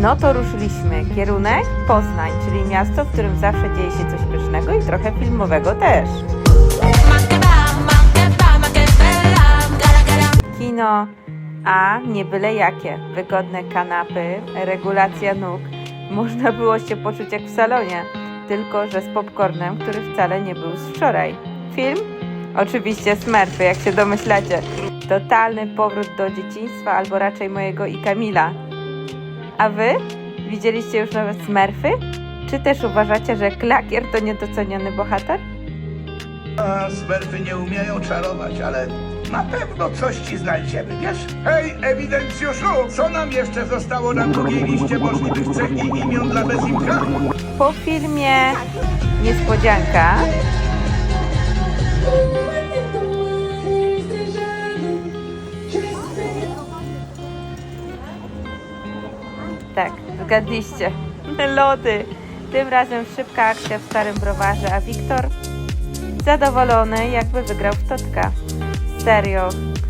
No to ruszyliśmy. Kierunek Poznań, czyli miasto, w którym zawsze dzieje się coś pysznego i trochę filmowego też. Kino, a nie byle jakie. Wygodne kanapy, regulacja nóg. Można było się poczuć jak w salonie, tylko że z popcornem, który wcale nie był z wczoraj. Film? Oczywiście Smurfy, jak się domyślacie. Totalny powrót do dzieciństwa, albo raczej mojego i Kamila. A wy? Widzieliście już nowe Smurfy? Czy też uważacie, że Klakier to niedoceniony bohater? A smerfy nie umieją czarować, ale na pewno coś ci znajdziemy, wiesz? Hej, ewidencjuszu, co nam jeszcze zostało na drugiej liście możliwych cen i imion dla Bezimka? Po filmie Niespodzianka Tak, zgadliście. Lody. Tym razem szybka akcja w starym browarze, a Wiktor zadowolony, jakby wygrał w Totka. Serio,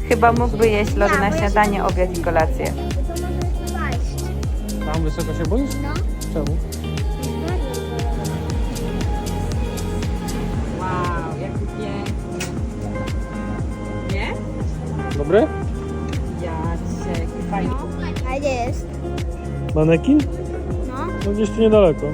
chyba mógłby jeść lody na śniadanie, obiad i kolację. To paść. Tam wysoko się boisz? No. Czemu? Wow, jaki piękny. Nie? Dobry? Jacek, fajnie. A gdzie jest? Manekin? No. No gdzieś tu niedaleko.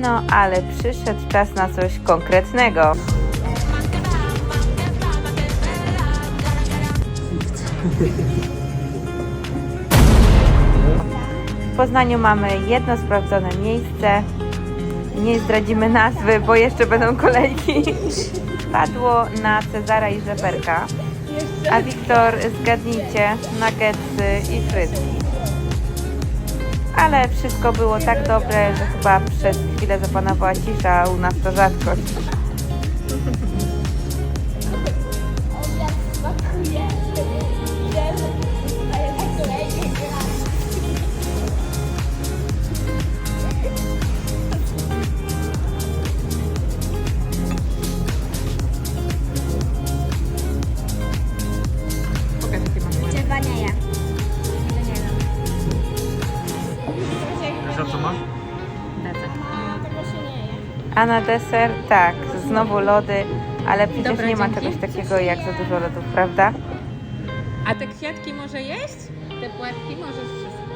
No, ale przyszedł czas na coś konkretnego. W Poznaniu mamy jedno sprawdzone miejsce. Nie zdradzimy nazwy, bo jeszcze będą kolejki. Padło na Cezara i Żeberka. A Wiktor, zgadnijcie, nuggetsy i frytki. Ale wszystko było tak dobre, że chyba przez chwilę zapanowała cisza, u nas to rzadkość. Wiesz co masz? Tego się nie je. A na deser, tak, znowu lody, ale przecież Dobra, nie ma dzięki. czegoś takiego jak za dużo lodów, prawda? A te kwiatki może jeść? Te płatki możesz wszystkie